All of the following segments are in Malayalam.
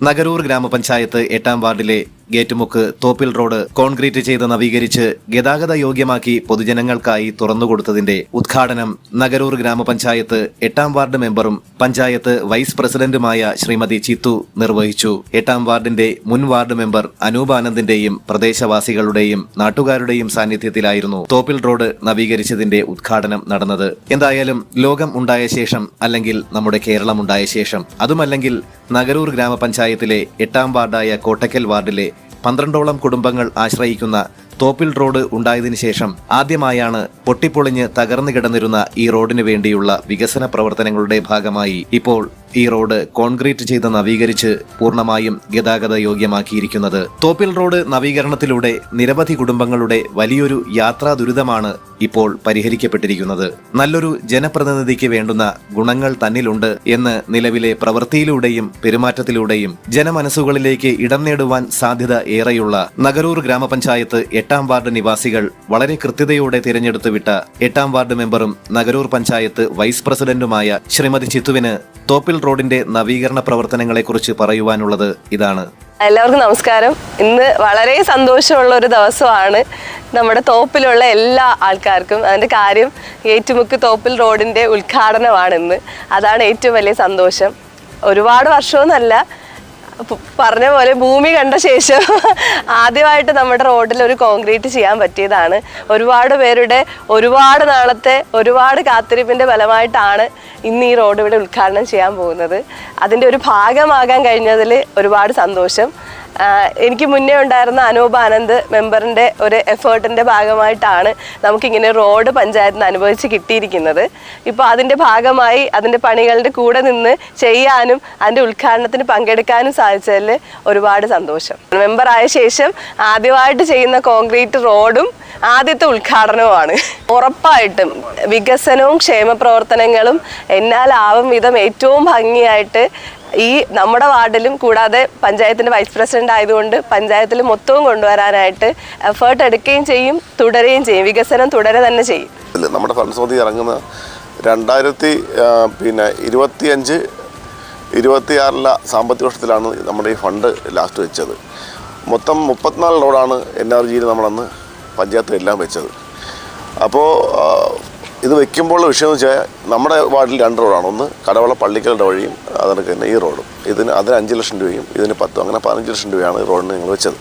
നഗരൂർ ഗ്രാമപഞ്ചായത്ത് എട്ടാം വാർഡിലെ ഗേറ്റുമുക്ക് തോപ്പിൽ റോഡ് കോൺക്രീറ്റ് ചെയ്ത് നവീകരിച്ച് ഗതാഗത യോഗ്യമാക്കി പൊതുജനങ്ങൾക്കായി തുറന്നുകൊടുത്തതിന്റെ ഉദ്ഘാടനം നഗരൂർ ഗ്രാമപഞ്ചായത്ത് എട്ടാം വാർഡ് മെമ്പറും പഞ്ചായത്ത് വൈസ് പ്രസിഡന്റുമായ ശ്രീമതി ചിത്തു നിർവഹിച്ചു. എട്ടാം വാർഡിന്റെ മുൻ വാർഡ് മെമ്പർ അനൂപാനന്ദിന്റെയും പ്രദേശവാസികളുടെയും നാട്ടുകാരുടെയും സാന്നിധ്യത്തിലായിരുന്നു തോപ്പിൽ റോഡ് നവീകരിച്ചതിന്റെ ഉദ്ഘാടനം നടന്നത്. എന്തായാലും ലോകം ഉണ്ടായ ശേഷം അല്ലെങ്കിൽ നമ്മുടെ കേരളം ഉണ്ടായ ശേഷം അതുമല്ലെങ്കിൽ നഗരൂർ ഗ്രാമപഞ്ചായത്തിലെ എട്ടാം വാർഡായ കോട്ടക്കൽ വാർഡിലെ പന്ത്രണ്ടോളം കുടുംബങ്ങൾ ആശ്രയിക്കുന്ന തോപ്പിൽ റോഡ് ഉണ്ടായതിനു ശേഷം ആദ്യമായാണ് പൊട്ടിപ്പൊളിഞ്ഞ് തകർന്നു കിടന്നിരുന്ന ഈ റോഡിനു വേണ്ടിയുള്ള വികസന പ്രവർത്തനങ്ങളുടെ ഭാഗമായി ഇപ്പോൾ ഈ റോഡ് കോൺക്രീറ്റ് ചെയ്ത് നവീകരിച്ച് പൂർണമായും ഗതാഗത യോഗ്യമാക്കിയിരിക്കുന്നത്. തോപ്പിൽ റോഡ് നവീകരണത്തിലൂടെ നിരവധി കുടുംബങ്ങളുടെ വലിയൊരു യാത്രാ ദുരിതമാണ് ഇപ്പോൾ പരിഹരിക്കപ്പെട്ടിരിക്കുന്നത്. നല്ലൊരു ജനപ്രതിനിധിക്ക് വേണ്ടുന്ന ഗുണങ്ങൾ തന്നിലുണ്ട് എന്ന് നിലവിലെ പ്രവൃത്തിയിലൂടെയും പെരുമാറ്റത്തിലൂടെയും ജനമനസ്സുകളിലേക്ക് ഇടം നേടുവാൻ സാധ്യത ഏറെയുള്ള നഗരൂർ ഗ്രാമപഞ്ചായത്ത് എട്ടാം വാർഡ് നിവാസികൾ വളരെ കൃത്യതയോടെ തിരഞ്ഞെടുത്തു വിട്ട എട്ടാം വാർഡ് മെമ്പറും നഗരൂർ പഞ്ചായത്ത് വൈസ് പ്രസിഡന്റുമായ ശ്രീമതി ചിത്തുവിന് തോപ്പിൽ റോഡിന്റെ നവീകരണ പ്രവർത്തനങ്ങളെക്കുറിച്ച് പറയുവാനുള്ളത് ഇതാണ്. എല്ലാവർക്കും നമസ്കാരം. ഇന്ന് വളരെ സന്തോഷമുള്ള ഒരു ദിവസമാണ് നമ്മുടെ തോപ്പിലുള്ള എല്ലാ ആൾക്കാർക്കും. അതിന്റെ കാര്യം ഏറ്റുമുക്ക് തോപ്പിൽ റോഡിന്റെ ഉദ്ഘാടനമാണ് ഇന്ന് അതാണ് ഏറ്റവും വലിയ സന്തോഷം. ഒരുപാട് വർഷമൊന്നുമല്ല പറഞ്ഞ പോലെ ഭൂമി കണ്ട ശേഷം ആദ്യമായിട്ട് നമ്മുടെ റോഡിൽ ഒരു കോൺക്രീറ്റ് ചെയ്യാൻ പറ്റിയതാണ്. ഒരുപാട് പേരുടെ ഒരുപാട് നാളത്തെ ഒരുപാട് കാത്തിരിപ്പിന്റെ ഫലമായിട്ടാണ് ഇന്ന് ഈ റോഡ് ഇവിടെ ഉദ്ഘാടനം ചെയ്യാൻ പോകുന്നത്. അതിന്റെ ഒരു ഭാഗമാകാൻ കഴിഞ്ഞതിൽ ഒരുപാട് സന്തോഷം. എനിക്ക് മുന്നേ ഉണ്ടായിരുന്ന അനൂപ് ആനന്ദ് മെമ്പറിന്റെ ഒരു എഫേർട്ടിന്റെ ഭാഗമായിട്ടാണ് നമുക്കിങ്ങനെ റോഡ് പഞ്ചായത്തിന് അനുഭവിച്ച് കിട്ടിയിരിക്കുന്നത്. ഇപ്പോൾ അതിന്റെ ഭാഗമായി അതിന്റെ പണികളുടെ കൂടെ നിന്ന് ചെയ്യാനും അതിന്റെ ഉദ്ഘാടനത്തിന് പങ്കെടുക്കാനും സാധിച്ചതിൽ ഒരുപാട് സന്തോഷം. മെമ്പറായ ശേഷം ആദ്യമായിട്ട് ചെയ്യുന്ന കോൺക്രീറ്റ് റോഡും ആദ്യത്തെ ഉദ്ഘാടനവുമാണ്. ഉറപ്പായിട്ടും വികസനവും ക്ഷേമ പ്രവർത്തനങ്ങളും എന്നാലാവും വിധം ഏറ്റവും ഭംഗിയായിട്ട് ഈ നമ്മുടെ വാർഡിലും കൂടാതെ പഞ്ചായത്തിന്റെ വൈസ് പ്രസിഡന്റ് ആയതുകൊണ്ട് പഞ്ചായത്തിൽ മൊത്തവും കൊണ്ടുവരാനായിട്ട് എഫേർട്ട് എടുക്കുകയും ചെയ്യും തുടരുകയും ചെയ്യും. വികസനം തുടരെ തന്നെ ചെയ്യും. നമ്മുടെ ഫലശ്രുതി ഇറങ്ങുന്ന രണ്ടായിരത്തി പിന്നെ ഇരുപത്തിയഞ്ച് ഇരുപത്തിയാറിലെ സാമ്പത്തിക വർഷത്തിലാണ് നമ്മുടെ ഈ ഫണ്ട് ലാസ്റ്റ് വെച്ചത്. മൊത്തം മുപ്പത്തിനാല് റോഡാണ് എൻ ആർ ജിയിൽ നമ്മളന്ന് പഞ്ചായത്ത് എല്ലാം വെച്ചത് അപ്പോൾ ഇത് വെക്കുമ്പോൾ വിഷയം എന്ന് വെച്ചാൽ നമ്മുടെ വാർഡിൽ രണ്ട് റോഡാണ്. ഒന്ന് കടവള പള്ളിക്കലുടെ വഴിയും അതൊക്കെ തന്നെ ഈ റോഡും. ഇതിന് അതിന് അഞ്ച് ലക്ഷം രൂപയും ഇതിന് പത്തും അങ്ങനെ പതിനഞ്ച് ലക്ഷം രൂപയാണ് ഈ റോഡിന് ഞങ്ങൾ വെച്ചത്.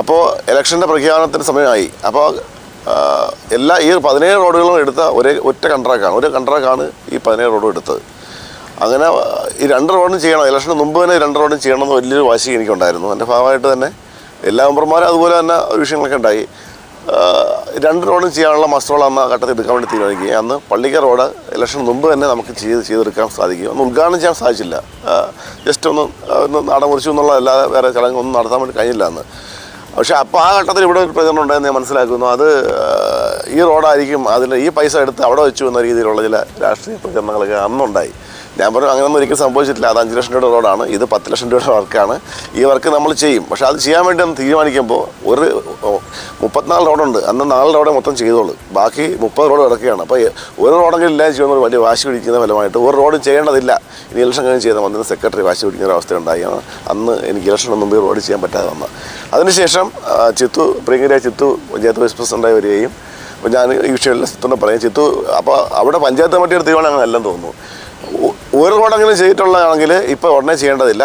അപ്പോൾ ഇലക്ഷന്റെ പ്രഖ്യാപനത്തിന് സമയമായി. അപ്പോൾ എല്ലാ ഈ പതിനേഴ് റോഡുകളും എടുത്ത ഒരേ ഒറ്റ കൺട്രാക്റ്റാണ്. ഒരു കൺട്രാക്റ്റാണ് ഈ പതിനേഴ് റോഡും എടുത്തത്. അങ്ങനെ ഈ രണ്ട് റോഡും ചെയ്യണം. ഇലക്ഷന് മുമ്പ് തന്നെ രണ്ട് റോഡും ചെയ്യണമെന്ന് വലിയൊരു വാശി എനിക്കുണ്ടായിരുന്നു. എന്റെ ഭാഗമായിട്ട് തന്നെ എല്ലാ മെമ്പർമാരും അതുപോലെ തന്നെ വിഷയങ്ങളൊക്കെ ഉണ്ടായി. രണ്ട് റോഡും ചെയ്യാനുള്ള മസ്റ്ററോൾ അന്ന് ആ ഘട്ടത്തിൽ എടുക്കാൻ വേണ്ടി തീരുമാനിക്കുകയും അന്ന് പള്ളിക്ക റോഡ് ഇലക്ഷൻ മുമ്പ് തന്നെ നമുക്ക് ചെയ്ത് ചെയ്തെടുക്കാൻ സാധിക്കും. ഒന്ന് ഉദ്ഘാടനം ചെയ്യാൻ സാധിച്ചില്ല. ജസ്റ്റ് ഒന്ന് ഒന്ന് എന്നുള്ള അല്ലാതെ വേറെ ചടങ്ങൊന്നും നടത്താൻ വേണ്ടി കഴിഞ്ഞില്ല അന്ന്. പക്ഷേ അപ്പോൾ ആ ഘട്ടത്തിൽ ഇവിടെ ഒരു പ്രചരണം ഉണ്ടായെന്ന് ഞാൻ മനസ്സിലാക്കുന്നു. അത് ഈ റോഡായിരിക്കും അതിൽ ഈ പൈസ എടുത്ത് അവിടെ വെച്ചു എന്ന രീതിയിലുള്ള ചില രാഷ്ട്രീയ പ്രചരണങ്ങളൊക്കെ അന്നുണ്ടായി. ഞാൻ പറഞ്ഞു അങ്ങനെയൊന്നും ഒരിക്കലും സംഭവിച്ചിട്ടില്ല. അത് അഞ്ച് ലക്ഷം രൂപയുടെ റോഡാണ്. ഇത് പത്ത് ലക്ഷം രൂപയുടെ വർക്കാണ്. ഈ വർക്ക് നമ്മൾ ചെയ്യും. പക്ഷേ അത് ചെയ്യാൻ വേണ്ടി ഒന്ന് തീരുമാനിക്കുമ്പോൾ ഒരു മുപ്പത്തിനാല് റോഡുണ്ട്. അന്ന് നാല് റോഡേ മൊത്തം ചെയ്തോളൂ ബാക്കി മുപ്പത് റോഡ് കിടക്കുകയാണ്. അപ്പോൾ ഒരു റോഡെങ്കിലും ഇല്ലാതെ ചെയ്യുന്ന ഒരു വലിയ വാശി പിടിക്കുന്ന ഫലമായിട്ട് ഒരു റോഡ് ചെയ്യേണ്ടതില്ല. ഇനി ഇലക്ഷൻ കഴിഞ്ഞ് ചെയ്താൽ വന്നിട്ട് സെക്രട്ടറി വാശി പിടിക്കുന്ന ഒരു അവസ്ഥ ഉണ്ടായി. അന്ന് എനിക്ക് ഇലക്ഷൻ മുമ്പ് റോഡ് ചെയ്യാൻ പറ്റാതെ വന്ന. അതിനുശേഷം ചിത്തു പ്രിയങ്കരിയ ചിത്തു പഞ്ചായത്ത് വൈസ് പ്രസിഡന്റായി വരികയും അപ്പോൾ ഞാൻ ഈ വിഷയമെല്ലാം ചിത്തുണ്ട് പറയാം. ചിത്തു അപ്പോൾ അവിടെ പഞ്ചായത്ത് കമ്മിറ്റിയുടെ തീരുമാനം അങ്ങനെ അല്ലെന്ന് തോന്നുന്നു. ഒരു റോഡെങ്കിലും ചെയ്തിട്ടുള്ളതാണെങ്കിൽ ഇപ്പോൾ ഉടനെ ചെയ്യേണ്ടതില്ല.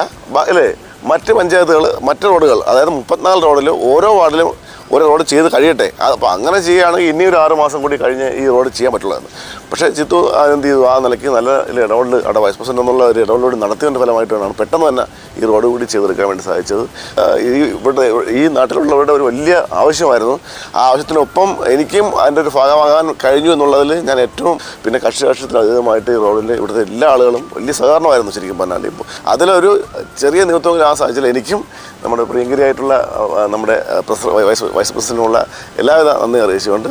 അല്ലേ മറ്റ് പഞ്ചായത്തുകൾ മറ്റ് റോഡുകൾ അതായത് മുപ്പത്തിനാല് റോഡിൽ ഓരോ വാർഡിലും ഒരു റോഡ് ചെയ്ത് കഴിയട്ടെ. അപ്പോൾ അങ്ങനെ ചെയ്യുകയാണെങ്കിൽ ഇനി ഒരു ആറ് മാസം കൂടി കഴിഞ്ഞ് ഈ റോഡ് ചെയ്യാൻ പറ്റുള്ളതാണ്. പക്ഷേ ചിത്തു എന്ത് ചെയ്തു? ആ നിലയ്ക്ക് നല്ല ഇടപെടൽ അവിടെ വൈസ് പ്രസിഡന്റ് എന്നുള്ള ഒരു ഇടപെടലോട് നടത്തിയതിന്റെ ഫലമായിട്ടാണ് പെട്ടെന്ന് തന്നെ ഈ റോഡ് കൂടി ചെയ്തെടുക്കാൻ വേണ്ടി സാധിച്ചത്. ഈ ഇവിടെ ഈ നാട്ടിലുള്ളവരുടെ ഒരു വലിയ ആവശ്യമായിരുന്നു. ആ ആവശ്യത്തിനൊപ്പം എനിക്കും അതിന്റെ ഒരു ഭാഗമാകാൻ കഴിഞ്ഞു എന്നുള്ളതിൽ ഞാൻ ഏറ്റവും പിന്നെ കക്ഷി രാഷ്ട്രീയത്തിൽ അതീതമായിട്ട് ഈ റോഡിൽ ഇവിടുത്തെ എല്ലാ ആളുകളും വലിയ സഹകരണമായിരുന്നു ശരിക്കും പറഞ്ഞാൽ ഇപ്പോൾ അതിലൊരു ചെറിയ നേതൃത്വം ആ സാഹചര്യത്തിൽ എനിക്കും നമ്മുടെ പ്രിയങ്കരിയായിട്ടുള്ള നമ്മുടെ പ്രസ- വൈസ് വൈസ് പ്രസിഡന്റിനുള്ള എല്ലാവിധ നന്ദി അറിയിച്ചുകൊണ്ട്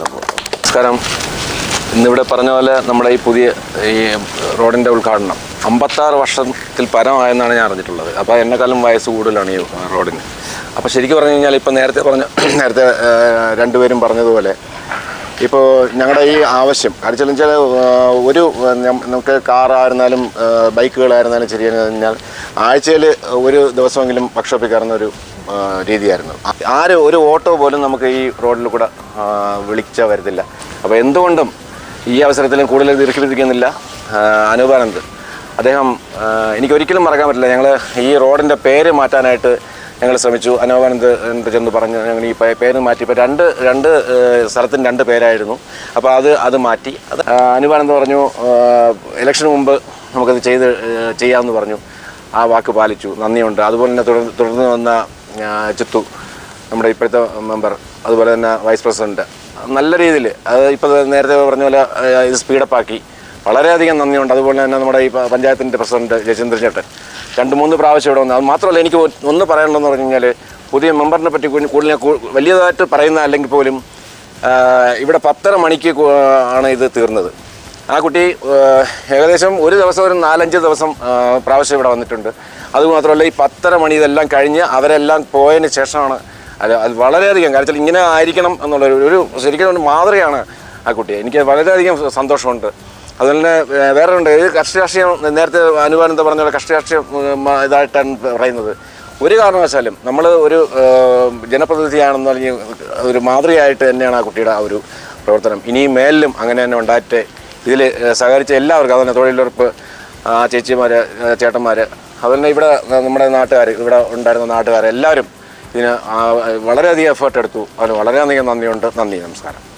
നമസ്കാരം. ഇന്നിവിടെ പറഞ്ഞ പോലെ നമ്മുടെ ഈ പുതിയ ഈ റോഡിന്റെ ഉദ്ഘാടനം. അമ്പത്താറ് വർഷത്തിൽ പരമായെന്നാണ് ഞാൻ അറിഞ്ഞിട്ടുള്ളത്. അപ്പോൾ എന്നെക്കാളും വയസ്സ് കൂടുതലാണ് ഈ റോഡിന്. അപ്പോൾ ശരിക്കും പറഞ്ഞു കഴിഞ്ഞാൽ ഇപ്പോൾ നേരത്തെ പറഞ്ഞ നേരത്തെ രണ്ടുപേരും പറഞ്ഞതുപോലെ ഇപ്പോൾ ഞങ്ങളുടെ ഈ ആവശ്യം കാര്യം വെച്ചാൽ ഒരു നമുക്ക് കാറായിരുന്നാലും ബൈക്കുകളായിരുന്നാലും ശരി കഴിഞ്ഞാൽ ആഴ്ചയിൽ ഒരു ദിവസമെങ്കിലും വർക്ക്ഷോപ്പിൽ ഒരു രീതിയായിരുന്നു. ആരും ഒരു ഓട്ടോ പോലും നമുക്ക് ഈ റോഡിൽ കൂടെ വിളിച്ച വരത്തില്ല. അപ്പോൾ എന്തുകൊണ്ടും ഈ അവസരത്തിലും കൂടുതൽ ദീർഘിപ്പിക്കുന്നില്ല അനൂപാനന്ദ്. അദ്ദേഹം എനിക്ക് ഒരിക്കലും മറക്കാൻ പറ്റില്ല. ഞങ്ങൾ ഈ റോഡിന്റെ പേര് മാറ്റാനായിട്ട് ഞങ്ങൾ ശ്രമിച്ചു. അനോപാനന്ദ് എന്റെ ചെന്ന് പറഞ്ഞു ഞങ്ങൾ ഈ പേര് മാറ്റി. ഇപ്പോൾ രണ്ട് രണ്ട് സ്ഥലത്തിന് രണ്ട് പേരായിരുന്നു. അപ്പോൾ അത് അത് മാറ്റി. അത് അനുപാനന്ദ് പറഞ്ഞു ഇലക്ഷന് മുമ്പ് നമുക്കത് ചെയ്ത് ചെയ്യാമെന്ന് പറഞ്ഞു. ആ വാക്ക് പാലിച്ചു. നന്ദിയുണ്ട്. അതുപോലെ തന്നെ തുടർന്ന് വന്ന ചിത്തു നമ്മുടെ ഇപ്പോഴത്തെ മെമ്പർ അതുപോലെ തന്നെ വൈസ് പ്രസിഡന്റ് നല്ല രീതിയിൽ അത് ഇപ്പോൾ നേരത്തെ പറഞ്ഞ പോലെ ഇത് സ്പീഡപ്പ് ആക്കി. വളരെയധികം നന്ദിയുണ്ട്. അതുപോലെ തന്നെ നമ്മുടെ ഈ പഞ്ചായത്തിന്റെ പ്രസിഡന്റ് ജയചന്ദ്രൻ ചേട്ടൻ. രണ്ട് മൂന്ന് പ്രാവശ്യം ഇവിടെ വന്നു. അത് മാത്രമല്ല എനിക്ക് ഒന്ന് പറയാനുള്ളതെന്ന് പറഞ്ഞു കഴിഞ്ഞാൽ പുതിയ മെമ്പറിനെ പറ്റി കൂടുതൽ വലിയതായിട്ട് പറയുന്ന അല്ലെങ്കിൽ പോലും ഇവിടെ പത്തര മണിക്ക് ആണ് ഇത് തീർന്നത്. ആ കുട്ടി ഏകദേശം ഒരു ദിവസം ഒരു നാലഞ്ച് ദിവസം പ്രാവശ്യം ഇവിടെ വന്നിട്ടുണ്ട്. അതുമാത്രമല്ല ഈ പത്തര മണി ഇതെല്ലാം കഴിഞ്ഞ് അവരെല്ലാം പോയതിന് ശേഷമാണ് അത് അത് വളരെയധികം കാര്യത്തിൽ ഇങ്ങനെ ആയിരിക്കണം എന്നുള്ള ഒരു- ശരിക്കും ഒരു മാതൃകയാണ് ആ കുട്ടിയെ എനിക്ക് വളരെയധികം സന്തോഷമുണ്ട്. അതുപോലെ തന്നെ വേറെ ഉണ്ട്. ഇത് കർഷക രാഷ്ട്രീയം നേരത്തെ അനുപാനന്ദ പറഞ്ഞ പോലെ കർഷക രാഷ്ട്രീയം ഇതായിട്ടാണ് പറയുന്നത്. ഒരു കാരണവശാലും നമ്മൾ ഒരു ജനപ്രതിനിധിയാണെന്ന് പറഞ്ഞ് ഒരു മാതൃകയായിട്ട് തന്നെയാണ് ആ കുട്ടിയുടെ ആ ഒരു പ്രവർത്തനം. ഇനിയും മേലിലും അങ്ങനെ തന്നെ ഉണ്ടായിട്ട് ഇതിൽ സഹകരിച്ച എല്ലാവർക്കും അതുപോലെ തൊഴിലുറപ്പ് ചേച്ചിമാർ ചേട്ടന്മാർ തന്നെ ഇവിടെ നമ്മുടെ നാട്ടുകാർ ഇവിടെ ഉണ്ടായിരുന്ന നാട്ടുകാരെല്ലാവരും ഇതിന് വളരെയധികം എഫേർട്ട് എടുത്തു. അതിന് വളരെയധികം നന്ദിയുണ്ട്. നന്ദി നമസ്കാരം.